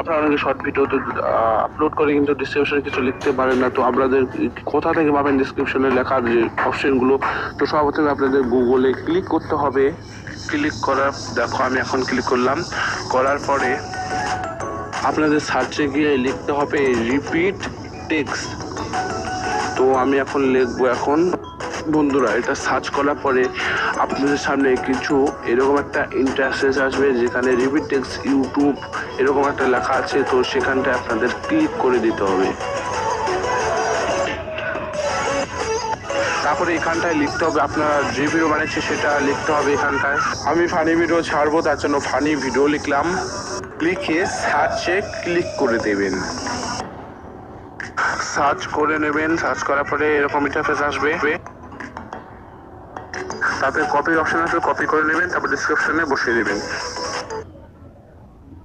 আপনারা অনেকে short video তো আপলোড করে কিন্তু ডিসক্রিপশনে কিছু লিখতে পারেন না। তো আপনাদের কোথা থেকে পাবেন ডিসক্রিপশনে লেখার যে অপশনগুলো তো সর্বপ্রথমে আপনাদের গুগলে ক্লিক করতে হবে। ক্লিক করার, দেখো আমি এখন ক্লিক করলাম। করার পরে আপনাদের সার্চে গিয়ে লিখতে হবে রিপিট টেক্সট তো আমি এখন লিখব এখন বন্ধুরা, এটা সার্চ করার পরে আপনাদের সামনে কিছু এরকম একটা ইন্টারফেস আসবে যেখানে রিপিট টেক্সট ইউটিউব এরকম একটা লেখা আছে, তো সেখানটায় আপনাদের ক্লিক করে দিতে হবে। তারপরে এখানটায় লিখতে হবে আপনার যে ভিডিও বানাচ্ছে সেটা লিখতে হবে এখানটায়। আমি ফানি ভিডিও ছাড়বো, তার জন্য ফানি ভিডিও লিখলাম। লিখে সার্চে ক্লিক করে দেবেন। সার্চ করে নেবেন সার্চ করার পরে এরকম ইন্টারফেস আসবে। তারপরে কপির অপশন আছে কপি করে নেবেন তারপর ডিসক্রিপশনে বসিয়ে দেবেন।